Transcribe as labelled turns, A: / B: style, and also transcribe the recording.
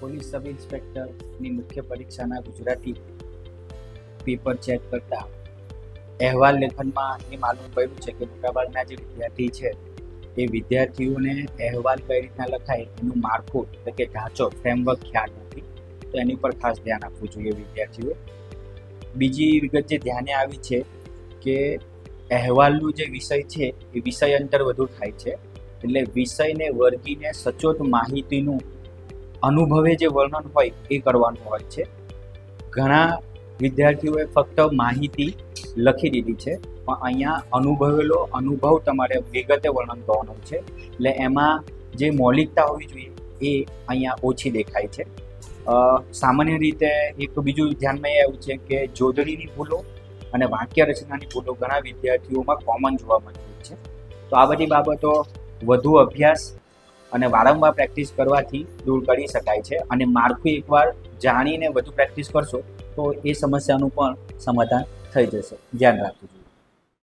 A: Police sub ઇન્સ્પેક્ટરની મુખ્ય પરીક્ષાના Gujarati paper check કરતા અહેવાલ લેખનમાં એ માલુમ પડ્યું છે કે મોટાભાગના જે વિદ્યાર્થી છે, એ વિદ્યાર્થીઓને અહેવાલ કઈ રીતના લખાય એનું માળખું એટલે કે ઢાંચો ફ્રેમવર્ક ખ્યાલ નથી. તો એની પર ખાસ ધ્યાન આપવું જોઈએ વિદ્યાર્થીઓએ. બીજી વિગત જે ધ્યાને આવી છે કે અહેવાલનું જે વિષય છે, એ વિષય અંતર વધુ થાય છે. એટલે વિષયને વર્ગીને સચોટ માહિતીનું અનુભવે જે વર્ણન હોય એ કરવાનું હોય છે. ઘણા વિદ્યાર્થીઓએ ફક્ત માહિતી લખી દીધી છે, પણ અહીંયા અનુભવેલો અનુભવ તમારે વિગતે વર્ણન કરવાનો છે. એટલે એમાં જે મૌલિકતા હોવી જોઈએ એ અહીંયા ઓછી દેખાય છે. સામાન્ય રીતે એક બીજું ધ્યાનમાં એ આવ્યું છે કે જોડણીની ભૂલો અને વાક્ય રચનાની ભૂલો ઘણા વિદ્યાર્થીઓમાં કોમન જોવા મળતી છે. તો આ બધી બાબતો વધુ અભ્યાસ અને વારંવાર પ્રેક્ટિસ કરવાથી દૂર કરી શકાય છે. અને માળખું એકવાર જાણીને વધુ પ્રેક્ટિસ કરશો, તો એ સમસ્યાનું પણ સમાધાન થઈ જશે. ધ્યાન રાખવું જોઈએ